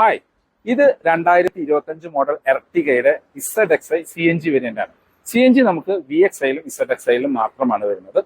Hi ഇത് രണ്ടായിരത്തി ഇരുപത്തി അഞ്ച് model എർട്ടിഗയുടെ Z X I C N G variant ആണ്. സി എൻ ജി നമുക്ക് വി എക്സ് ഐയിലും ഇസഡ് എക്സ് ഐയിലും മാത്രമാണ് വരുന്നത്.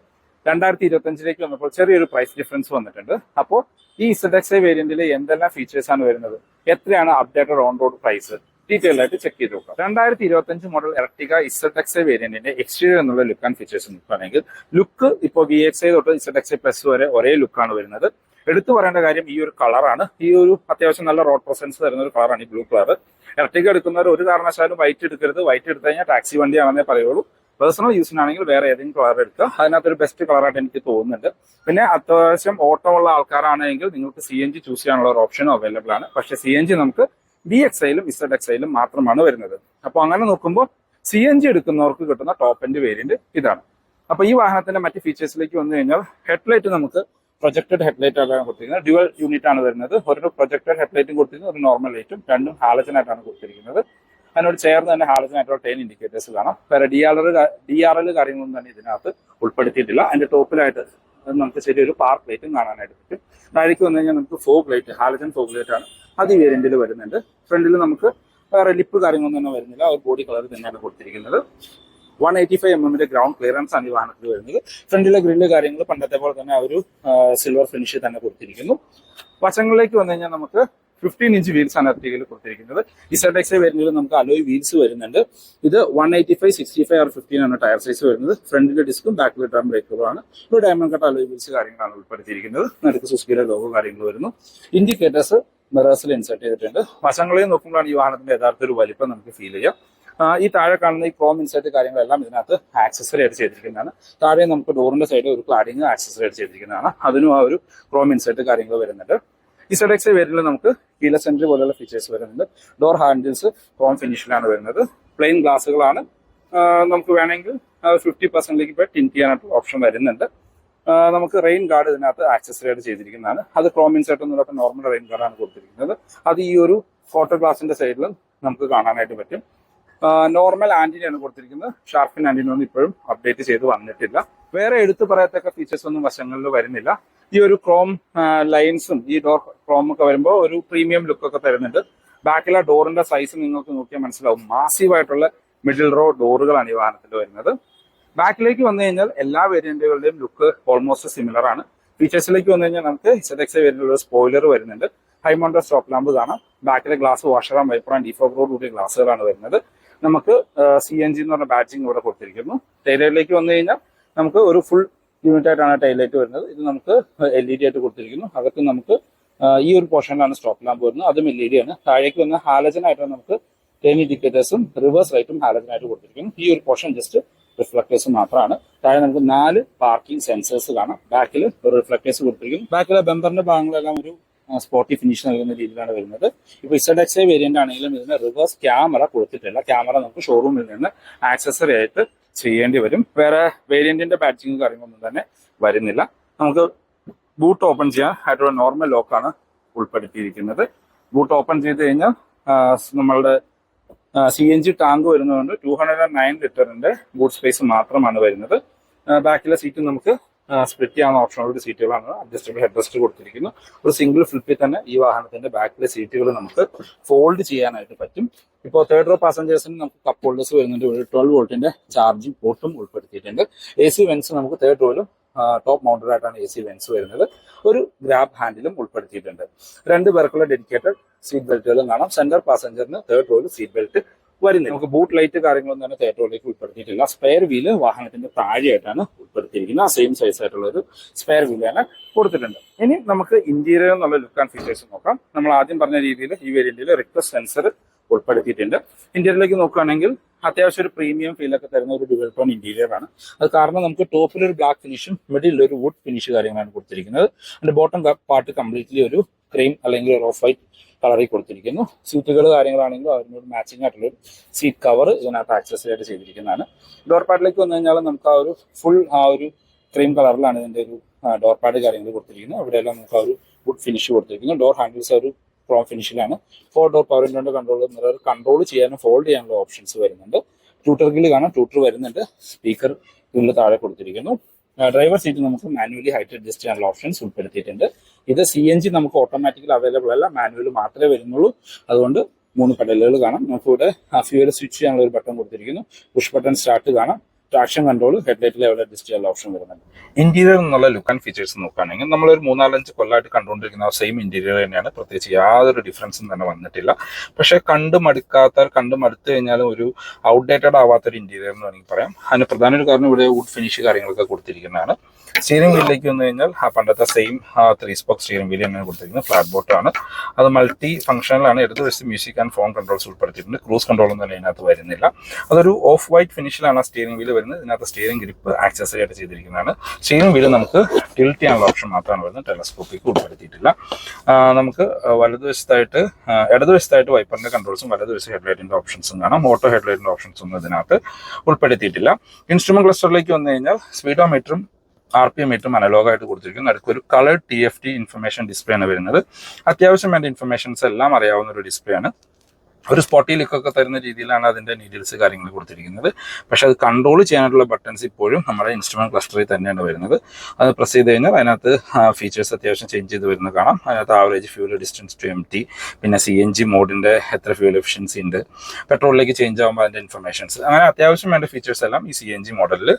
രണ്ടായിരത്തി ഇരുപത്തി അഞ്ചിലേക്ക് വന്നപ്പോൾ ചെറിയൊരു പ്രൈസ് ഡിഫറൻസ് വന്നിട്ടുണ്ട്. അപ്പോൾ ഈ ഇസഡ് എക്സ് ഐ വേരിയന്റിൽ എന്തെല്ലാം ഫീച്ചേഴ്സ് ആണ് വരുന്നത്? എത്രയാണ് updated on road price detail ആയിട്ട് ചെക്ക് ചെയ്ത് നോക്കാം. രണ്ടായിരത്തി ഇരുപത്തി അഞ്ച് model Ertiga Z X I വേരിയന്റിന്റെ exterior എന്നുള്ള ലുക്ക് ആൻഡ് ഫീച്ചേഴ്സ് നോക്കുകയാണെങ്കിൽ ലുക്ക് ഇപ്പോൾ വി എക്സ് ഐ തൊട്ട് ഇസഡ് എക്സ് ഐ പ്ലസ് വരെ ഒരേ ലുക്കാണ് വരുന്നത്. എടുത്തു പറയേണ്ട കാര്യം ഈ ഒരു കളറാണ് ഈ ഒരു അത്യാവശ്യം നല്ല റോഡ് പ്രസൻസ് തരുന്ന ഒരു കളറാണ് ഈ ബ്ലൂ കളർ ഇലക്ട്രിക് എടുക്കുന്നവർ ഒരു കാരണവശാലും വൈറ്റ് എടുക്കരുത്. വൈറ്റ് എടുത്തു കഴിഞ്ഞാൽ ടാക്സി വണ്ടിയാണെന്നേ പറയുള്ളൂ. പേഴ്സണൽ യൂസിനാണെങ്കിൽ വേറെ ഏതെങ്കിലും കളർ എടുക്കുക. അതിനകത്തൊരു ബെസ്റ്റ് കളറായിട്ട് എനിക്ക് തോന്നുന്നുണ്ട്. പിന്നെ അത്യാവശ്യം ഓട്ടോ ഉള്ള ആൾക്കാരാണെങ്കിൽ നിങ്ങൾക്ക് സി എൻ ജി ചൂസ് ചെയ്യാനുള്ള ഒരു ഓപ്ഷനും അവൈലബിൾ ആണ്. പക്ഷേ സി എൻ ജി നമുക്ക് ബി എക്സ് ഐയിലും ഇസഡ് എക്സ് ഐയിലും മാത്രമാണ് വരുന്നത്. അപ്പോൾ അങ്ങനെ നോക്കുമ്പോൾ സി എൻ ജി എടുക്കുന്നവർക്ക് കിട്ടുന്ന ടോപ്പ് എൻഡ് വേരിയന്റ് ഇതാണ്. അപ്പോൾ ഈ വാഹനത്തിന്റെ മറ്റ് ഫീച്ചേഴ്സിലേക്ക് വന്നു കഴിഞ്ഞാൽ ഹെഡ്ലൈറ്റ് നമുക്ക് പ്രൊജക്റ്റഡ് ഹെഡ്ലൈറ്റ് ആണ് കൊടുത്തിരിക്കുന്നത്. ഡ്യുവൽ യൂണിറ്റ് ആണ് വരുന്നത്. ഒരു പ്രൊജക്റ്റഡ് ഹെഡ്ലൈറ്റും കൊടുത്തിരിക്കുന്നത് ഒരു നോർമൽ ലൈറ്റും രണ്ടും ഹാലജൻ ആയിട്ടാണ് കൊടുത്തിരിക്കുന്നത്. അതിനോട് ചേർന്ന് തന്നെ ഹാലജൻ ആയിട്ടുള്ള ടെൻ ഇൻഡിക്കേറ്റേഴ്സ് കാണാം. വേറെ D R D R L കാര്യങ്ങളൊന്നും തന്നെ ഇതിനകത്ത് ഉൾപ്പെടുത്തിയിട്ടില്ല. അതിന്റെ ടോപ്പിലായിട്ട് നമുക്ക് ചെറിയൊരു പാർക്ക് പ്ലേറ്റും കാണാനായിട്ട് പറ്റും. താഴേക്ക് വന്നു കഴിഞ്ഞാൽ നമുക്ക് fog plate halogen fog plate ആണ്. അത് ഈ വേരിയന്റിൽ വരുന്നുണ്ട്. ഫ്രണ്ടിൽ നമുക്ക് വേറെ ലിപ്പ് കാര്യങ്ങളൊന്നും തന്നെ വരുന്നില്ല. ബോഡി കളർ തന്നെയാണ് കൊടുത്തിരിക്കുന്നത്. വൺ എയ്റ്റി ഫൈവ് എം എമ്മിന്റെ ഗ്രൗണ്ട് ക്ലിയറൻസ് ആണ് ഈ വാഹനത്തിൽ വരുന്നത്. ഫ്രണ്ടിലെ ഗ്രില്ല് കാര്യങ്ങൾ പണ്ടത്തെ പോലെ തന്നെ ഒരു സിൽവർ ഫിനിഷ് തന്നെ കൊടുത്തിരിക്കുന്നു. വശങ്ങളിലേക്ക് വന്നു കഴിഞ്ഞാൽ നമുക്ക് ഫിഫ്റ്റീൻ ഇഞ്ച് വീൽസ് ആണ് എർട്ടികയിൽ കൊടുത്തിരിക്കുന്നത്. ഇസഡ് എക്സ് വരുന്നതിൽ നമുക്ക് അലോയ് വീൽസ് വരുന്നുണ്ട്. ഇത് one eighty five sixty five R fifteen ആണ് ടയർ സൈസ് വരുന്നത് ഫ്രണ്ടിലെ ഡിസ്കും ബാക്കിലെ ഡ്രം ബ്രേക്കുകളും ആണ്. ഒരു ഡയമണ്ട് കട്ട് അലോയ് വീൽസ് കാര്യങ്ങളാണ് ഉൾപ്പെടുത്തിയിരിക്കുന്നത്. നടുക്ക് സുസ്കിയുടെ ലോഗോ കാര്യങ്ങൾ വരുന്നു. ഇൻഡിക്കേറ്റേഴ്സ് മിറേഴ്സിൽ ഇൻസെർട്ട് ചെയ്തിട്ടുണ്ട്. വശങ്ങളിൽ നോക്കുമ്പോഴാണ് ഈ വാഹനത്തിന്റെ യഥാർത്ഥ ഒരു വലിപ്പം നമുക്ക് ഫീൽ ചെയ്യാം. ഈ താഴെ കാണുന്ന ഈ ക്രോം ഇൻസൈറ്റ് കാര്യങ്ങളെല്ലാം ഇതിനകത്ത് ആക്സസറി ആയിട്ട് ചെയ്തിരിക്കുന്നതാണ്. താഴെ നമുക്ക് ഡോറിന്റെ സൈഡിൽ ഒരു ക്ലാഡിങ് ആക്സസറി ആയിട്ട് ചെയ്തിരിക്കുന്നതാണ്. അതിനും ആ ഒരു ക്രോം ഇൻസൈറ്റ് കാര്യങ്ങൾ വരുന്നുണ്ട്. ഈ സൈഡ് എക്സ് വേരിയന്റിൽ നമുക്ക് കീല എൻട്രി പോലെയുള്ള ഫീച്ചേഴ്സ് വരുന്നുണ്ട്. ഡോർ ഹാൻഡിൽസ് ക്രോം ഫിനിഷിലാണ് വരുന്നത്. പ്ലെയിൻ ഗ്ലാസുകളാണ് നമുക്ക് വേണമെങ്കിൽ ഫിഫ്റ്റി പെർസെന്റിലേക്ക് ഇപ്പോൾ ടിൻ ചെയ്യാനായിട്ട് ഓപ്ഷൻ വരുന്നുണ്ട്. നമുക്ക് റെയിൻ ഗാർഡ് ഇതിനകത്ത് ആക്സസറി ആയിട്ട് ചെയ്തിരിക്കുന്നതാണ്. അത് ക്രോം ഇൻസെർട്ട് എന്നുള്ള നോർമൽ റെയിൻ ഗാർഡാണ് കൊടുത്തിരിക്കുന്നത്. അത് ഈ ഒരു ഫോട്ടോ ഗ്ലാസിന്റെ സൈഡിലും നമുക്ക് കാണാനായിട്ട് പറ്റും. നോർമൽ ആന്റിനയാണ് കൊടുത്തിരിക്കുന്നത്. ഷാർപ്പിൻ ആന്റിന ഒന്നും ഇപ്പോഴും അപ്ഡേറ്റ് ചെയ്ത് വന്നിട്ടില്ല. വേറെ എടുത്തു പറയത്തക്ക ഫീച്ചേഴ്സ് ഒന്നും വശങ്ങളിൽ വരുന്നില്ല. ഈ ഒരു ക്രോം ലൈൻസും ഈ ഡോർ ക്രോം ഒക്കെ വരുമ്പോൾ ഒരു പ്രീമിയം ലുക്ക് ഒക്കെ തരുന്നുണ്ട്. ബാക്കിലെ ഡോറിന്റെ സൈസ് നിങ്ങൾക്ക് നോക്കിയാൽ മനസ്സിലാവും. മാസീവ് ആയിട്ടുള്ള മിഡിൽ റോ ഡോറുകളാണ് ഈ വാഹനത്തിൽ വരുന്നത്. ബാക്കിലേക്ക് വന്നു കഴിഞ്ഞാൽ എല്ലാ വേരിയന്റുകളുടെയും ലുക്ക് ഓൾമോസ്റ്റ് സിമിലർ ആണ്. ഫീച്ചേഴ്സിലേക്ക് വന്നു കഴിഞ്ഞാൽ നമുക്ക് ഇസെക്സ് എക്സ് വേരിയന്റിലുള്ള സ്പോയിലർ വരുന്നുണ്ട് ഹൈമൗണ്ടർ സ്റ്റോപ്പ് ലാമ്പ് കാണാം. ബാക്കിലെ ഗ്ലാസ് വാഷറാം വൈപ്പറാം ഡിഫോ ഗ്ലാസുകളാണ് കൂടിയ വരുന്നത്. നമുക്ക് സി എൻ ജി എന്ന് പറഞ്ഞ ബാറ്റിംഗ് ഇവിടെ കൊടുത്തിരിക്കുന്നു. ടൈലൈറ്റിലേക്ക് വന്നു കഴിഞ്ഞാൽ നമുക്ക് ഒരു ഫുൾ യൂണിറ്റ് ആയിട്ടാണ് ടൈലൈറ്റ് വരുന്നത്. ഇത് നമുക്ക് എൽ ഇ ഡി ആയിട്ട് കൊടുത്തിരിക്കുന്നു. അകത്ത് നമുക്ക് ഈ ഒരു പോർഷനിലാണ് സ്റ്റോപ്പ് ലാമ്പ് വരുന്നത്. അതും എൽ ഇ ഡി ആണ്. താഴേക്ക് വന്ന ഹാലജൻ ആയിട്ടാണ് നമുക്ക് ടെൻ ഇൻഡിക്കേറ്റേഴ്സും റിവേഴ്സ് ലൈറ്റും ഹാലജൻ ആയിട്ട് കൊടുത്തിരിക്കുന്നു. ഈ ഒരു പോർഷൻ ജസ്റ്റ് റിഫ്ലക്ടേഴ്സ് മാത്രമാണ്. താഴെ നമുക്ക് നാല് പാർക്കിംഗ് സെൻസേഴ്സ് കാണാം. ബാക്കിൽ ഒരു റിഫ്ലക്ടേഴ്സ് കൊടുത്തിരിക്കുന്നു. ബാക്കിലെ ബമ്പറിന്റെ ഭാഗങ്ങളെല്ലാം ഒരു സ്പോട്ടി ഫിനിഷ് നൽകുന്ന രീതിയിലാണ് വരുന്നത്. ഇപ്പൊ ഇസഡ് എക്സ് ഐ വേരിയന്റ് ആണെങ്കിലും ഇതിന് റിവേഴ്സ് ക്യാമറ കൊടുത്തിട്ടില്ല. ക്യാമറ നമുക്ക് ഷോറൂമിൽ നിന്ന് ആക്സസറി ആയിട്ട് ചെയ്യേണ്ടി വരും. വേറെ വേരിയന്റിന്റെ ബാറ്റിംഗ് കാര്യങ്ങളൊന്നും തന്നെ വരുന്നില്ല. നമുക്ക് ബൂട്ട് ഓപ്പൺ ചെയ്യാൻ ആയിട്ടുള്ള നോർമൽ ലോക്കാണ് ഉൾപ്പെടുത്തിയിരിക്കുന്നത്. ബൂട്ട് ഓപ്പൺ ചെയ്ത് കഴിഞ്ഞാൽ നമ്മളുടെ സി എൻ ജി ടാങ്ക് വരുന്നതുകൊണ്ട് ടു ഹൺഡ്രഡ് ആൻഡ് നയൻ ലിറ്ററിന്റെ ബൂട്ട് സ്പേസ് മാത്രമാണ് വരുന്നത്. ബാക്കിലെ സീറ്റും നമുക്ക് സ്പ്ലിറ്റ് ചെയ്യാവുന്ന ഓപ്ഷനുള്ള സീറ്റുകളാണ് അഡ്ജസ്റ്റബിൾ ഹെഡ് റെസ്റ്റ് കൊടുത്തിരിക്കുന്നു. ഒരു സിംഗിൾ ഫ്ലിപ്പിൽ തന്നെ ഈ വാഹനത്തിന്റെ ബാക്കിലെ സീറ്റുകൾ നമുക്ക് ഫോൾഡ് ചെയ്യാനായിട്ട് പറ്റും. ഇപ്പോൾ തേർഡ് റോ പാസഞ്ചേഴ്സിന് നമുക്ക് കപ്പ് ഹോൾഡേഴ്സ് വരുന്നുണ്ട്. ഒരു ട്വൽവ് വോൾട്ടിന്റെ ചാർജിംഗ് പോർട്ടും ഉൾപ്പെടുത്തിയിട്ടുണ്ട്. എ സി വെൻസ് നമുക്ക് തേർഡ് റോയിലും ടോപ്പ് മൗണ്ടഡ് ആയിട്ടാണ് എ സി വെൻസ് വരുന്നത്. ഒരു ഗ്രാബ് ഹാൻഡിലും ഉൾപ്പെടുത്തിയിട്ടുണ്ട്. രണ്ട് പേർക്കുള്ള ഡെഡിക്കേറ്റഡ് സീറ്റ് ബെൽറ്റുകളും കാണാം. സെന്റർ പാസഞ്ചറിന് തേർഡ് റോയിൽ സീറ്റ് ബെൽറ്റ് വരുന്നില്ല. നമുക്ക് ബൂട്ട് ലൈറ്റ് കാര്യങ്ങളൊന്നും തന്നെ തേർഡ് റോയിലേക്ക് ഉൾപ്പെടുത്തിയിട്ടില്ല. സ്പെയർ വീൽ വാഹനത്തിന്റെ താഴെയായിട്ടാണ് ഉൾപ്പെടുത്തിയിരിക്കുന്നത്. സെയിം സൈസ് ആയിട്ടുള്ള ഒരു സ്പെയർ വീൽ തന്നെ കൊടുത്തിട്ടുണ്ട്. ഇനി നമുക്ക് ഇന്റീരിയർ എന്നുള്ള ലുക്ക് ആൻഡ് ഫീച്ചേഴ്സ് നോക്കാം. നമ്മൾ ആദ്യം പറഞ്ഞ രീതിയിൽ ഈ വേരിയന്റിൽ റിക്വസ്റ്റ് സെൻസർ ഉൾപ്പെടുത്തിയിട്ടുണ്ട്. ഇന്റീരിയറിലേക്ക് നോക്കുകയാണെങ്കിൽ അത്യാവശ്യം ഒരു പ്രീമിയം ഒക്കെ തരുന്ന ഒരു ഡുവൽ ടോൺ ഇന്റീരിയർ ആണ്. അത് കാരണം നമുക്ക് ടോപ്പിൽ ഒരു ബ്ലാക്ക് ഫിനിഷും മിഡിൽ ഒരു വുഡ് ഫിനിഷ് കാര്യങ്ങളാണ് കൊടുത്തിരിക്കുന്നത്. അതിന്റെ ബോട്ടം പാർട്ട് കംപ്ലീറ്റ്ലി ഒരു ക്രീം അല്ലെങ്കിൽ ഓഫ് വൈറ്റ് കളറിൽ കൊടുത്തിരിക്കുന്നു. സീറ്റുകൾ കാര്യങ്ങളാണെങ്കിലും അതിനോട് മാച്ചിങ് ആയിട്ടുള്ള ഒരു സീറ്റ് കവർ ഇതിനകത്ത് ആക്സസറിയായിട്ട് ചെയ്തിരിക്കുന്നതാണ്. ഡോർ പാഡിലേക്ക് വന്നു കഴിഞ്ഞാൽ നമുക്ക് ആ ഒരു ഫുൾ ആ ഒരു ക്രീം കളറിലാണ് ഇതിന്റെ ഒരു ഡോർ പാഡ് കാര്യങ്ങൾ കൊടുത്തിരിക്കുന്നത്. അവിടെയെല്ലാം നമുക്ക് ആ ഒരു വുഡ് ഫിനിഷ് കൊടുത്തിരിക്കുന്നു. ഡോർ ഹാൻഡിൽസ് ഒരു ക്രോം ഫിനിഷിലാണ് ഫോർ ഡോർ പവർ വിൻഡോന്റെ കൺട്രോൾ മിറർ കൺട്രോൾ ചെയ്യാനും ഫോൾഡ് ചെയ്യാനുള്ള ഓപ്ഷൻസ് വരുന്നുണ്ട്. ട്യൂട്ടർ ഗില്ല് കാണാം. ട്യൂട്ടർ വരുന്നുണ്ട്. സ്പീക്കർ ഇതിൽ താഴെ കൊടുത്തിരിക്കുന്നു. ഡ്രൈവർ സീറ്റ് നമുക്ക് മാനുവലി ഹൈറ്റ് അഡ്ജസ്റ്റ് ചെയ്യാനുള്ള ഓപ്ഷൻസ് ഉൾപ്പെടുത്തിയിട്ടുണ്ട്. ഇത് സി എൻ ജി നമുക്ക് ഓട്ടോമാറ്റിക്കലി അവൈലബിൾ അല്ല മാനുവൽ മാത്രമേ വരുന്നുള്ളൂ. അതുകൊണ്ട് മൂന്ന് പെഡലുകൾ കാണാം. നമുക്ക് ഇവിടെ ഫ്യൂവൽ സ്വിച്ച് ചെയ്യാനുള്ള ഒരു ബട്ടൺ കൊടുത്തിരിക്കുന്നു. പുഷ് ബട്ടൺ സ്റ്റാർട്ട് കാണാം. ട്രാക്ഷൻ കൺട്രോൾ ഹെഡ്ലൈറ്റിൽ ലെവൽ അഡ്ജസ്റ്റ് ചെയ്യാനുള്ള ഓപ്ഷൻ വരുന്നുണ്ട്. ഇന്റീരിയർ എന്നുള്ള ലുക്ക് ആൻഡ് ഫീച്ചേഴ്സ് നോക്കുകയാണെങ്കിൽ നമ്മളൊരു മൂന്നാലഞ്ച് കൊല്ലമായിട്ട് കണ്ടുകൊണ്ടിരിക്കുന്ന സെയിം ഇന്റീരിയർ തന്നെയാണ്. പ്രത്യേകിച്ച് യാതൊരു ഡിഫറൻസും തന്നെ വന്നിട്ടില്ല. പക്ഷേ കണ്ടു മടുക്കാത്ത കണ്ടു മടുത്തു കഴിഞ്ഞാലും ഒരു ഔട്ട്ഡേറ്റഡ് ആവാത്ത ഒരു ഇന്റീരിയർ എന്ന് വേണമെങ്കിൽ പറയാം. അതിന് പ്രധാന ഒരു കാരണം ഇവിടെ വുഡ് ഫിനിഷ് കാര്യങ്ങളൊക്കെ കൊടുത്തിരിക്കുന്നതാണ്. സ്റ്റിയറിംഗ് വീലിലേക്ക് വന്നു കഴിഞ്ഞാൽ ആ പണ്ടത്തെ same three spoke steering wheel തന്നെയാണ് കൊടുത്തിരിക്കുന്നത്. ഫ്ലാറ്റ് ബോട്ട് ആണ്. അത് മൾട്ടി ഫംഗ്ഷനിലാണ് എടുത്ത് വശത്ത് മ്യൂസിക് ആൻഡ് ഫോൺ കൺട്രോൾസ് ഉൾപ്പെടുത്തിയിട്ടുണ്ട്. ക്രൂസ് കൺട്രോൾ തന്നെ ഇതിനകത്ത് വരുന്നില്ല. അതൊരു ഓഫ് വൈറ്റ് ഫിനിഷിലാണ് ആ സ്റ്റിയറിംഗ് വീൽ വരുന്നത്. ഇതിനകത്ത് സ്റ്റിയറിംഗ് ഗ്രിപ്പ് ആക്സസറി ആയിട്ട് ചെയ്തിരിക്കുന്നതാണ്. സ്റ്റിയറിംഗ് വീൽ നമുക്ക് ടിൽറ്റ് ചെയ്യാനുള്ള ഓപ്ഷൻ മാത്രമാണ് വരുന്നത്. ടെലസ്കോപ്പിക്ക് ഉൾപ്പെടുത്തിയിട്ടില്ല. നമുക്ക് വലതുവശത്തായിട്ട് ഇടതുവശത്തായിട്ട് വൈപ്പറിന്റെ കൺട്രോൾസും വലതുവശം ഹെഡ്ലൈറ്റിന്റെ ഓപ്ഷൻസും കാണാം. ഓട്ടോ ഹെഡ്ലൈറ്റിന്റെ ഓപ്ഷൻസ് ഒന്നും ഇതിനകത്ത് ഉൾപ്പെടുത്തിയിട്ടില്ല. ഇൻസ്ട്രുമെന്റ് ക്ലസ്റ്ററിലേക്ക് വന്നു കഴിഞ്ഞാൽ സ്പീഡോമീറ്ററും ആർ പി എം മീറ്ററും അനലോഗായിട്ട് കൊടുത്തിരിക്കുന്നു. അടുത്ത് ഒരു colour T F T information display ആണ് വരുന്നത്. അത്യാവശ്യം വേണ്ട ഇൻഫർമേഷൻസ് എല്ലാം അറിയാവുന്ന ഒരു ഡിസ്പ്ലേ ആണ്. ഒരു സ്പോട്ടി ലുക്കൊക്കെ തരുന്ന രീതിയിലാണ് അതിന്റെ നീഡിൽസ് കാര്യങ്ങൾ കൊടുത്തിരിക്കുന്നത്. പക്ഷേ അത് കൺട്രോൾ ചെയ്യാനായിട്ടുള്ള ബട്ടൺസ് ഇപ്പോഴും നമ്മുടെ ഇൻസ്ട്രുമെന്റ് ക്ലസ്റ്ററിൽ തന്നെയാണ് വരുന്നത്. അത് പ്രസ് ചെയ്ത് കഴിഞ്ഞാൽ അതിനകത്ത് ഫീച്ചേഴ്സ് അത്യാവശ്യം ചേഞ്ച് ചെയ്ത് വരുന്ന കാണാം. അതിനകത്ത് average fuel distance to empty പിന്നെ സി എൻ ജി മോഡിന്റെ എത്ര ഫ്യൂൽ എഫിഷ്യൻസി ഉണ്ട് പെട്രോളിലേക്ക് ചേഞ്ച് ആകുമ്പോൾ അതിന്റെ ഇൻഫർമേഷൻസ് അങ്ങനെ അത്യാവശ്യം വേണ്ട ഫീച്ചേഴ്സ് എല്ലാം ഈ സി എൻ ജി മോഡലിൽ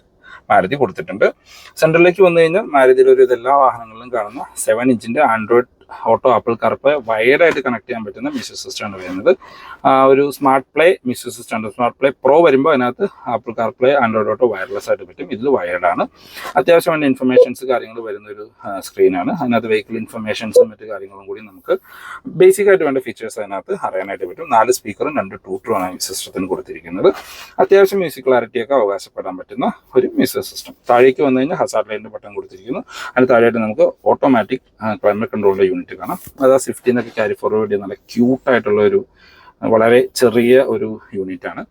മാരുതി കൊടുത്തിട്ടുണ്ട്. സെൻട്രലിലേക്ക് വന്നു കഴിഞ്ഞാൽ മാരുതിയിലൊരു ഇതെല്ലാ വാഹനങ്ങളിലും കാണുന്ന സെവൻ ഇഞ്ചിന്റെ ആൻഡ്രോയിഡ് ഓട്ടോ ആപ്പിൾ കറുപ്പ് വയർഡായിട്ട് കണക്ട് ചെയ്യാൻ പറ്റുന്ന മ്യൂസിക് സിസ്റ്റം ആണ് വരുന്നത് ഒരു smart play music system smart play pro വരുമ്പോൾ അതിനകത്ത് Apple CarPlay Android Auto wireless ആയിട്ട് പറ്റും. ഇതിൽ വയർഡ് ആണ്. അത്യാവശ്യം വേണ്ട ഇൻഫർമേഷൻസ് കാര്യങ്ങൾ വരുന്ന ഒരു സ്ക്രീനാണ് അതിനകത്ത് വെഹിക്കിൾ ഇൻഫർമേഷൻസും മറ്റു കാര്യങ്ങളും കൂടി നമുക്ക് ബേസിക് ആയിട്ട് വേണ്ട ഫീച്ചേഴ്സ് അതിനകത്ത് അറിയാനായിട്ട് പറ്റും. നാല് സ്പീക്കറും രണ്ട് ട്യൂട്ടറുമാണ് ഈ സിസ്റ്റത്തിന് കൊടുത്തിരിക്കുന്നത്. അത്യാവശ്യം മ്യൂസിക് ക്ലാരിറ്റിയൊക്കെ അവകാശപ്പെടാൻ പറ്റുന്ന ഒരു മ്യൂസിക് സിസ്റ്റം താഴേക്ക് വന്നു കഴിഞ്ഞാൽ ഹസാർഡ് ലൈന്റെ ബട്ടൺ കൊടുത്തിരിക്കുന്നു. അതിന് താഴെയായിട്ട് നമുക്ക് ഓട്ടോമാറ്റിക് ക്ലൈമറ്റ് കൺട്രോളിന്റെ യൂണിറ്റ് കാണാം. അത് ആ സ്വിഫ്റ്റിന്നൊക്കെ ക്യാരി ഫോർവേഡ് ചെയ്യുന്ന നല്ല ക്യൂട്ടായിട്ടുള്ള ഒരു വളരെ ചെറിയ ഒരു യൂണിറ്റ് ആണ്.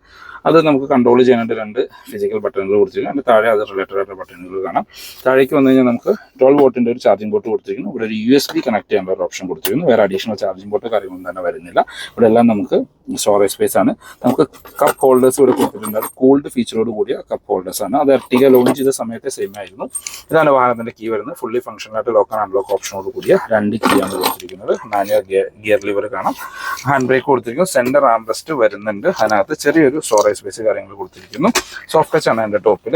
അത് നമുക്ക് കൺട്രോൾ ചെയ്യാനായിട്ട് രണ്ട് ഫിസിക്കൽ ബട്ടണുകൾ കൊടുത്തിരിക്കുന്നു. അതിന്റെ താഴെ അത് റിലേറ്റഡ് ആയിട്ടുള്ള ബട്ടണുകൾ കാണാം. താഴേക്ക് വന്നു കഴിഞ്ഞാൽ നമുക്ക് ട്വൽവ് വോട്ടിന്റെ ഒരു ചാർജിംഗ് ബോട്ട് കൊടുത്തിരിക്കുന്നു. ഇവിടെ ഒരു യു എസ് ബി കണക്ട് ചെയ്യാനുള്ള ഒരു ഓപ്ഷൻ കൊടുത്തിരിക്കുന്നു. വേറെ അഡീഷണൽ ചാർജിംഗ് ബോട്ട് കാര്യങ്ങളൊന്നും തന്നെ വരുന്നില്ല. ഇവിടെ എല്ലാം നമുക്ക് സ്റ്റോറേജ് സ്പേസ് ആണ്. നമുക്ക് കപ്പ് ഹോൾഡേഴ്സ് ഇവിടെ കൊടുത്തിട്ടുണ്ട്. അത് കൂൾഡ് ഫീച്ചറോട് കൂടിയ കപ്പ് ഹോൾഡേഴ്സ് ആണ്. അത് എർട്ടിക ലോഞ്ച് ചെയ്ത സമയത്തെ സെയിം ആയിരുന്നു. ഇതാണ് വാഹനത്തിന്റെ കീ വരുന്നത്. ഫുള്ളി ഫംഗ്ഷൻ ആയിട്ട് ലോക്ക് ആൻഡ് അൺലോക്ക് ഓപ്ഷനോട് കൂടിയ രണ്ട് കീ ആണ് കൊടുത്തിരിക്കുന്നത്. മാനുവൽ ഗിയർ ലിവർ കാണാം. ഹാൻഡ് ബ്രേക്ക് കൊടുത്തിരിക്കുന്നു സെന്റർ ആംബ്രസ്റ്റ് വരുന്നുണ്ട്. അതിനകത്ത് ചെറിയൊരു സ്റ്റോറേജ് സ്പേസ് കാര്യങ്ങൾ കൊടുത്തിരിക്കുന്നു. സോഫ്റ്റ് ടച്ച് ആണ് അതിന്റെ ടോപ്പിൽ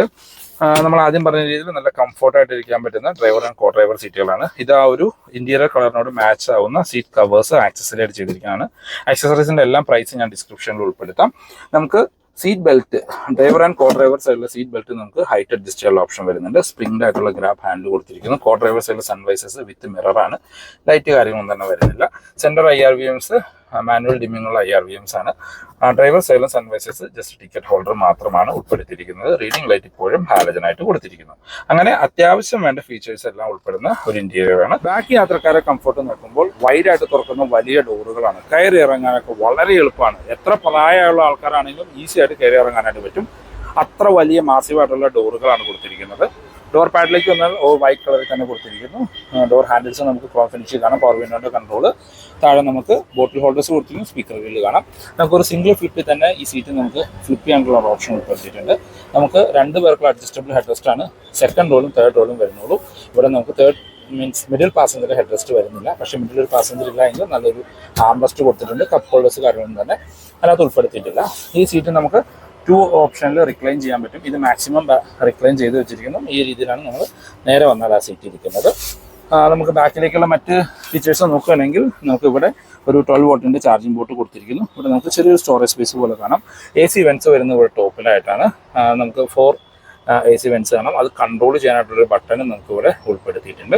നമ്മൾ ആദ്യം പറഞ്ഞ രീതിയിൽ നല്ല കംഫർട്ടായിട്ട് ഇരിക്കാൻ പറ്റുന്ന ഡ്രൈവർ ആൻഡ് കോ ഡ്രൈവർ സീറ്റുകളാണ് ഇത് ആ ഒരു ഇന്റീരിയർ കളറിനോട് മാച്ച് ആവുന്ന സീറ്റ് കവേഴ്സ് ആക്സസറി ആയിട്ട് ചെയ്തിരിക്കുകയാണ് ആക്സസറീസിന്റെ എല്ലാം പ്രൈസ് ഞാൻ ഡിസ്ക്രിപ്ഷനിൽ ഉൾപ്പെടുത്താം. നമുക്ക് seat belt driver and co driver സൈഡിലെ സീറ്റ് ബെൽറ്റ് നമുക്ക് ഹൈറ്റ് അഡ്ജസ്റ്റ് ചെയ്യാനുള്ള ഓപ്ഷൻ വരുന്നുണ്ട്. സ്പ്രിംഗ് ആയിട്ടുള്ള ഗ്രാബ് ഹാൻഡിൽ കൊടുത്തിരിക്കുന്നു. കോ ഡ്രൈവർ സൈഡിലെ സൺവൈസസ് വിത്ത് മിററാണ് ലൈറ്റ് കാര്യങ്ങളൊന്നും തന്നെ വരുന്നില്ല. Centre I R V Ms manual ഡിമ്മിങ്ങുള്ള I R V Ms ആണ്. Driver silence and sun visors just ticket holder മാത്രമാണ് ഉൾപ്പെടുത്തിയിരിക്കുന്നത്. റീഡിംഗ് ലൈറ്റ് ഇപ്പോഴും ഹാലജനായിട്ട് കൊടുത്തിരിക്കുന്നു. അങ്ങനെ അത്യാവശ്യം വേണ്ട ഫീച്ചേഴ്സ് എല്ലാം ഉൾപ്പെടുന്ന ഒരു ഇന്റീരിയർ ആണ്. ബാക്കി യാത്രക്കാരെ കംഫർട്ട് നോക്കുമ്പോൾ വൈഡായിട്ട് തുറക്കുന്ന വലിയ ഡോറുകളാണ് കയറി ഇറങ്ങാനൊക്കെ വളരെ എളുപ്പമാണ്. എത്ര പ്രായമുള്ള ആൾക്കാരാണെങ്കിലും ഈസി ആയിട്ട് കയറി ഇറങ്ങാനായിട്ട് പറ്റും. അത്ര വലിയ മാസീവായിട്ടുള്ള ഡോറുകളാണ് കൊടുത്തിരിക്കുന്നത്. ഡോർ പാഡിലേക്ക് വന്നാൽ ഓ വൈറ്റ് കളറിൽ തന്നെ കൊടുത്തിരിക്കുന്നു. ഡോർ ഹാൻഡിൽസ് നമുക്ക് ക്രോസ് ഫിനിഷ് കാണാം. പവർ വിൻഡോന്റെ കൺട്രോൾ താഴെ നമുക്ക് ബോട്ടിൽ ഹോൾഡേഴ്സ് കൊടുത്തിരിക്കും സ്പീക്കർ വീൽ കാണാം. നമുക്കൊരു സിംഗിൾ ഫ്ലിപ്പിൽ തന്നെ ഈ സീറ്റ് നമുക്ക് ഫ്ലിപ്പ് ചെയ്യാനുള്ള ഒരു ഓപ്ഷൻ ഉൾപ്പെടുത്തിയിട്ടുണ്ട്. നമുക്ക് രണ്ട് പേർക്കുള്ള അഡ്ജസ്റ്റബിൾ ഹെഡ് റെസ്റ്റ് ആണ് സെക്കൻഡ് റോളും തേർഡ് റോളും വരുന്നുള്ളൂ. ഇവിടെ നമുക്ക് third means middle passenger head rest വരുന്നില്ല. പക്ഷേ മിഡിൽ ഒരു പാസഞ്ചർ ഇല്ല എങ്കിൽ നല്ലൊരു ആം റെസ്റ്റ് കൊടുത്തിട്ടുണ്ട്. കപ്പ് ഹോൾഡേഴ്സ് കാര്യങ്ങളൊന്നും തന്നെ അതിനകത്ത് ഉൾപ്പെടുത്തിയിട്ടില്ല. ഈ സീറ്റ് നമുക്ക് ടു ഓപ്ഷനിൽ റിക്ലൈൻ ചെയ്യാൻ പറ്റും. ഇത് മാക്സിമം റിക്ലൈൻ ചെയ്ത് വെച്ചിരിക്കുന്നു. ഈ രീതിയിലാണ് നമ്മൾ നേരെ വന്നാൽ ആ സീറ്റ് ഇരിക്കുന്നത്. നമുക്ക് ബാക്കിലേക്കുള്ള മറ്റ് ഫീച്ചേഴ്സ് നോക്കുകയാണെങ്കിൽ നമുക്ക് ഇവിടെ ഒരു ട്വൽവ് വോട്ടിന്റെ ചാർജിംഗ് ബോട്ട് കൊടുത്തിരിക്കുന്നു. ഇവിടെ നമുക്ക് ചെറിയൊരു സ്റ്റോറേജ് സ്പേസ് പോലെ കാണാം. എ സി വെൻസ് വരുന്നത് ഇവിടെ ടോപ്പിലായിട്ടാണ്. നമുക്ക് ഫോർ എ സി വെൻസ് കാണാം. അത് കൺട്രോൾ ചെയ്യാനായിട്ടുള്ളൊരു ബട്ടൺ നമുക്ക് ഇവിടെ ഉൾപ്പെടുത്തിയിട്ടുണ്ട്.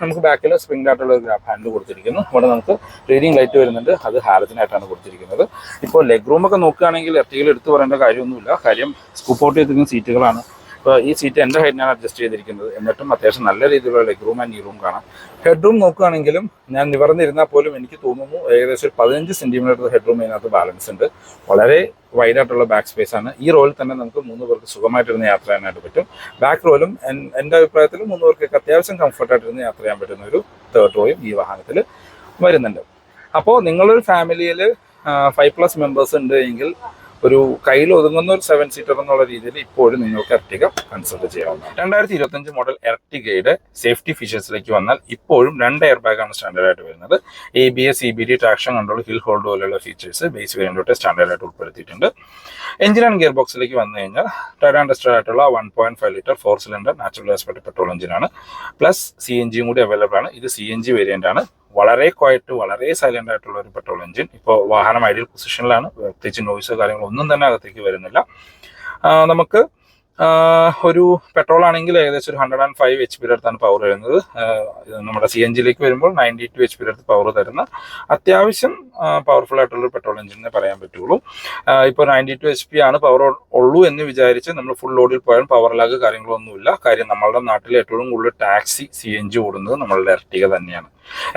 നമുക്ക് ബാക്കിൽ സ്പ്രിംഗ് ആയിട്ടുള്ള ഒരു ഗ്രാഫ് ഹാൻഡിൽ കൊടുത്തിരിക്കുന്നു. ഇവിടെ നമുക്ക് റീഡിംഗ് ലൈറ്റ് വരുന്നുണ്ട്. അത് ഹാലത്തിനായിട്ടാണ് കൊടുത്തിരിക്കുന്നത്. ഇപ്പോൾ ലെഗ് റൂമൊക്കെ നോക്കുകയാണെങ്കിൽ എർട്ടികൾ എടുത്തു പറയേണ്ട കാര്യമൊന്നുമില്ല. കാര്യം സ്കൂപ്പ് ഔട്ട് ചെയ്തിരിക്കുന്ന സീറ്റുകളാണ് ഇപ്പോൾ ഈ സീറ്റ് എന്റെ ഹൈറ്റിനാണ് അഡ്ജസ്റ്റ് ചെയ്തിരിക്കുന്നത്. എന്നിട്ടും അത്യാവശ്യം നല്ല രീതിയിലുള്ള ലെഗ് റൂം ആൻഡ് ഈ റൂം കാണാം. ഹെഡ് റൂം നോക്കുകയാണെങ്കിലും ഞാൻ നിവർന്നിരുന്നാൽ പോലും എനിക്ക് തോന്നുന്നു ഏകദേശം ഒരു പതിനഞ്ച് സെന്റിമീറ്റർ ഹെഡ് റൂം ബാലൻസ് ഉണ്ട്. വളരെ വൈഡായിട്ടുള്ള ബാക്ക് സ്പേസ് ആണ്. ഈ റോയിൽ തന്നെ നമുക്ക് മൂന്ന് പേർക്ക് സുഖമായിട്ടിരുന്ന് യാത്ര ചെയ്യാനായിട്ട് പറ്റും. ബാക്ക് റോയിലും എൻ- എന്റെ അഭിപ്രായത്തിൽ മൂന്ന് പേർക്കൊക്കെ അത്യാവശ്യം കംഫർട്ടായിട്ടിരുന്ന് യാത്ര ചെയ്യാൻ പറ്റുന്ന ഒരു തേർഡ് റോയും ഈ വാഹനത്തിൽ വരുന്നുണ്ട്. അപ്പോൾ നിങ്ങളൊരു ഫാമിലിയിൽ ഫൈവ് പ്ലസ് മെമ്പേഴ്സ് ഉണ്ട് എങ്കിൽ ഒരു കയ്യിൽ ഒതുങ്ങുന്ന ഒരു സെവൻ സീറ്റർ എന്നുള്ള രീതിയിൽ ഇപ്പോഴും നിങ്ങൾക്ക് എർട്ടിക കൺസിഡർ ചെയ്യാവുന്നതാണ്. രണ്ടായിരത്തി ഇരുപത്തഞ്ച് മോഡൽ എർട്ടികയുടെ സേഫ്റ്റി ഫീച്ചേഴ്സിലേക്ക് വന്നാൽ ഇപ്പോഴും രണ്ട് എയർ ബാഗാണ് സ്റ്റാൻഡേർഡായിട്ട് വരുന്നത്. A B S E B D traction control hill hold പോലെയുള്ള ഫീച്ചേഴ്സ് ബേസ് വേണ്ടിയിട്ട് സ്റ്റാൻഡേർഡായിട്ട് ഉൾപ്പെടുത്തിയിട്ടുണ്ട്. എഞ്ചിൻ ആൻഡ് ഗിയർ ബോക്സിലേക്ക് വന്നു കഴിഞ്ഞാൽ ടയർ ആൻഡ് ആയിട്ടുള്ള one point five litre four cylinder natural aspect petrol എഞ്ചിനാണ് പ്ലസ് സി എൻ ജിയും കൂടി അവൈലബിൾ ആണ്. ഇത് സി എൻ ജി വേരിയന്റ് ആണ്. വളരെ ക്വയറ്റ് വളരെ സൈലന്റ് ആയിട്ടുള്ള ഒരു പെട്രോൾ എഞ്ചിൻ ഇപ്പോൾ വാഹനം ഐഡിയൽ പൊസിഷനിലാണ് പ്രത്യേകിച്ച് നോയ്സോ കാര്യങ്ങളോ ഒന്നും തന്നെ അകത്തേക്ക് വരുന്നില്ല. നമുക്ക് ഒരു പെട്രോൾ ആണെങ്കിൽ ഏകദേശം ഒരു ഹൺഡ്രഡ് ആൻഡ് ഫൈവ് എച്ച് പിയുടെ അടുത്താണ് പവർ വരുന്നത്. നമ്മുടെ സി എൻ ജിയിലേക്ക് വരുമ്പോൾ നയന്റി ടു എച്ച് പിയുടെ അടുത്ത് പവർ തരുന്ന അത്യാവശ്യം പവർഫുൾ ആയിട്ടുള്ള പെട്രോൾ എഞ്ചിനെ പറയാൻ പറ്റുള്ളൂ. ഇപ്പോൾ നയന്റി ടു എച്ച് പി ആണ് പവർ ഉള്ളൂ എന്ന് വിചാരിച്ച് നമ്മൾ ഫുൾ ലോഡിൽ പോയാലും പവർ ലാഗ് കാര്യങ്ങളൊന്നുമില്ല. കാര്യം നമ്മളുടെ നാട്ടിൽ ഏറ്റവും കൂടുതൽ ടാക്സി സി എൻ ജി ഓടുന്നത് നമ്മളുടെ എർട്ടിക തന്നെയാണ്.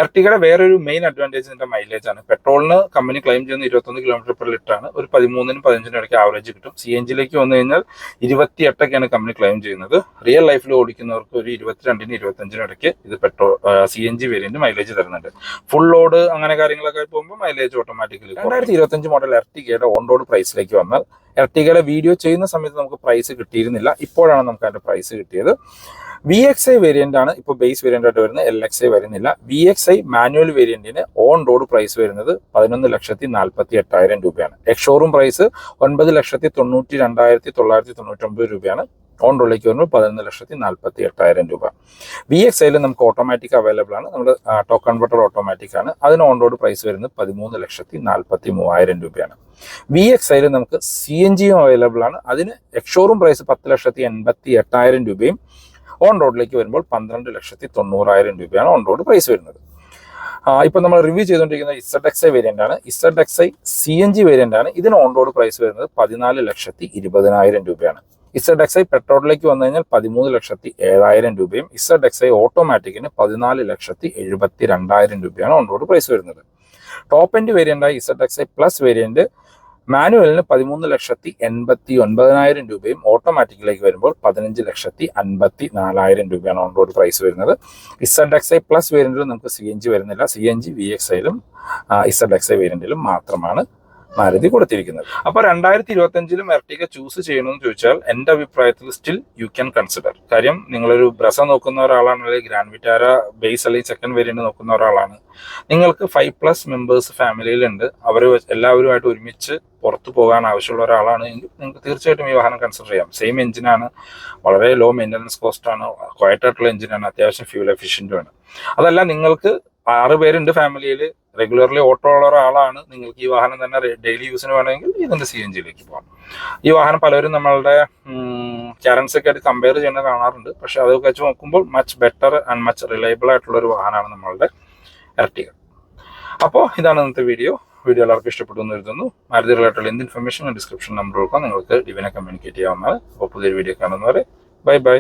എർട്ടികയുടെ വേറൊരു മെയിൻ അഡ്വാന്റേജ് ഇതിന്റെ മൈലേജ് ആണ്. പെട്രോളിന് കമ്പനി ക്ലെയിം ചെയ്യുന്ന ഇരുപത്തൊന്ന് കിലോമീറ്റർ പെർ ലിറ്റർ ആണ്. ഒരു പതിമൂന്നിനും പതിനഞ്ചിനും ഇടയ്ക്ക് ആവറേജ് കിട്ടും. സി എൻ ജിയിലേക്ക് വന്നു കഴിഞ്ഞാൽ ഇരുപത്തിയെട്ടൊക്കെയാണ് കമ്പനി ക്ലെയിം ചെയ്യുന്നത്. റിയൽ ലൈഫിൽ ഓടിക്കുന്നവർക്ക് ഒരു ഇരുപത്തിരണ്ടിനും ഇരുപത്തഞ്ചിനും ഇടയ്ക്ക് ഇത് petrol C N G variant mileage തരുന്നുണ്ട്. ഫുൾ ലോഡ് അങ്ങനെ കാര്യങ്ങളൊക്കെ പോകുമ്പോൾ മൈലേജ് ഓട്ടോമാറ്റിക്കലി രണ്ടായിരത്തി ഇരുപത്തഞ്ച് മോഡൽ എർട്ടിഗയുടെ ഓൺ റോഡ് പ്രൈസിലേക്ക് വന്നാൽ എർട്ടിഗയുടെ വീഡിയോ ചെയ്യുന്ന സമയത്ത് നമുക്ക് പ്രൈസ് കിട്ടിയിരുന്നില്ല. ഇപ്പോഴാണ് നമുക്ക് അതിന്റെ പ്രൈസ് കിട്ടിയത്. വി എക്സ് ഐ വേരിയന്റ് ആണ് ഇപ്പോൾ ബേസ് വേരിയന്റ് ആയിട്ട് വരുന്നത്. എൽ എക്സ് ഐ വരുന്നില്ല. വി എക്സ് ഐ മാനുവൽ വേരിയന്റിന് ഓൺ റോഡ് പ്രൈസ് വരുന്നത് പതിനൊന്ന് ലക്ഷത്തി നാൽപ്പത്തി എട്ടായിരം രൂപയാണ് എക്സോറൂം പ്രൈസ് ഒൻപത് ലക്ഷത്തി തൊണ്ണൂറ്റി രണ്ടായിരത്തി തൊള്ളായിരത്തി തൊണ്ണൂറ്റൊമ്പത് രൂപയാണ് ഓൺ റോഡിലേക്ക് വരുമ്പോൾ പതിനൊന്ന് ലക്ഷത്തി നാൽപ്പത്തി എട്ടായിരം രൂപ വി എക്സ് ഐയിൽ നമുക്ക് ഓട്ടോമാറ്റിക് അവൈലബിൾ ആണ്. നമ്മുടെ ടോക്ക് കൺവെർട്ടർ ഓട്ടോമാറ്റിക് ആണ്. അതിന് ഓൺ റോഡ് പ്രൈസ് വരുന്നത് പതിമൂന്ന് ലക്ഷത്തി നാൽപ്പത്തി മൂവായിരം രൂപയാണ് വി എക്സ് ഐയിൽ നമുക്ക് സി എൻ ജിയും അവൈലബിൾ ആണ്. അതിന് എക്സോറും പ്രൈസ് പത്ത് ലക്ഷത്തി എൺപത്തി എട്ടായിരം രൂപയും ഓൺ റോഡിലേക്ക് വരുമ്പോൾ പന്ത്രണ്ട് ലക്ഷത്തി തൊണ്ണൂറായിരം രൂപയാണ് ഓൺ റോഡ് പ്രൈസ് വരുന്നത്. ഇപ്പം നമ്മൾ റിവ്യൂ ചെയ്തുകൊണ്ടിരിക്കുന്ന ഇസഡ് എക്സ് ഐ വേരിയന്റ് ആണ്. Z X I C N G variant ആണ്. ഇതിന് ഓൺ റോഡ് പ്രൈസ് വരുന്നത് പതിനാല് ലക്ഷത്തി ഇരുപതിനായിരം രൂപയാണ്. ഇസഡ് എക്സ് ഐ പെട്രോളിലേക്ക് വന്നു കഴിഞ്ഞാൽ പതിമൂന്ന് ലക്ഷത്തി ഏഴായിരം രൂപയും ഇസഡ് എക്സ് ഐ ഓട്ടോമാറ്റിക്കിന് പതിനാല് ലക്ഷത്തി എഴുപത്തി രണ്ടായിരം രൂപയാണ് ഓൺ റോഡ് പ്രൈസ് വരുന്നത്. Top end വേരിയന്റായ Z X I plus variant മാനുവലിന് പതിമൂന്ന് ലക്ഷത്തി എൺപത്തി ഒൻപതിനായിരം രൂപയും ഓട്ടോമാറ്റിക്കിലേക്ക് വരുമ്പോൾ പതിനഞ്ച് ലക്ഷത്തി അൻപത്തി നാലായിരം രൂപയാണ് ഓൺ റോഡ് പ്രൈസ് വരുന്നത്. ഇസഡ് എക്സ് ഐ പ്ലസ് വേരിയന്റിലും നമുക്ക് സി എൻ ജി വരുന്നില്ല. C N G V X ഐയിലും Z X I വേരിയന്റിലും മാത്രമാണ് മാരുതി കൊടുത്തിരിക്കുന്നത്. അപ്പൊ രണ്ടായിരത്തി ഇരുപത്തി അഞ്ചിലും എർട്ടിക ചൂസ് ചെയ്യണമെന്ന് ചോദിച്ചാൽ എന്റെ അഭിപ്രായത്തിൽ സ്റ്റിൽ യു ക്യാൻ കൺസിഡർ കാര്യം നിങ്ങളൊരു ബ്രസ നോക്കുന്ന ഒരാളാണ് അല്ലെങ്കിൽ ഗ്രാൻഡ് വിറ്റാര ബേസ് അല്ലെങ്കിൽ സെക്കൻഡ് വേരിയന്റ് നോക്കുന്ന ഒരാളാണ്. നിങ്ങൾക്ക് ഫൈവ് പ്ലസ് മെമ്പേഴ്സ് ഫാമിലിയിലുണ്ട് അവർ എല്ലാവരുമായിട്ട് ഒരുമിച്ച് പുറത്തു പോകാൻ ആവശ്യമുള്ള ഒരാളാണ് നിങ്ങൾക്ക് തീർച്ചയായിട്ടും ഈ വാഹനം കൺസിഡർ ചെയ്യാം. സെയിം എഞ്ചിനാണ് വളരെ ലോ മെയിന്റനൻസ് കോസ്റ്റ് ആണ്. ക്വയറ്റ് ആയിട്ടുള്ള എഞ്ചിനാണ് അത്യാവശ്യം ഫ്യൂൽ എഫിഷ്യന്റുമാണ് അതല്ല നിങ്ങൾക്ക് ആറ് പേരുണ്ട് ഫാമിലിയിൽ റെഗുലർലി ഓട്ടോ ഉള്ള ഒരാളാണ് നിങ്ങൾക്ക് ഈ വാഹനം തന്നെ ഡെയിലി യൂസിന് വേണമെങ്കിൽ ഇതിന്റെ സി എൻ ജിയിലേക്ക് പോകാം. ഈ വാഹനം പലരും നമ്മളുടെ ക്യാരൻസ് ഒക്കെ ആയിട്ട് കമ്പയർ ചെയ്യുന്നത് കാണാറുണ്ട്. പക്ഷെ അതൊക്കെ വെച്ച് നോക്കുമ്പോൾ much better and much reliable ആയിട്ടുള്ള ഒരു വാഹനമാണ് നമ്മളുടെ എർട്ടിക അപ്പോൾ ഇതാണ് ഇന്നത്തെ വീഡിയോ വീഡിയോ എല്ലാവർക്കും ഇഷ്ടപ്പെട്ടു എന്ന് കരുതുന്നു. മാരുതി റിലേറ്റഡ് എന്ത് ഇൻഫർമേഷൻ ഡിസ്ക്രിപ്ഷൻ നമ്പർ കൊടുക്കാം. നിങ്ങൾക്ക് ഡിവിനെ കമ്മ്യൂണിക്കേറ്റ് ചെയ്യാവുന്നതാണ്. അപ്പോൾ പുതിയൊരു വീഡിയോ കാണുന്നവരെ ബൈ ബൈ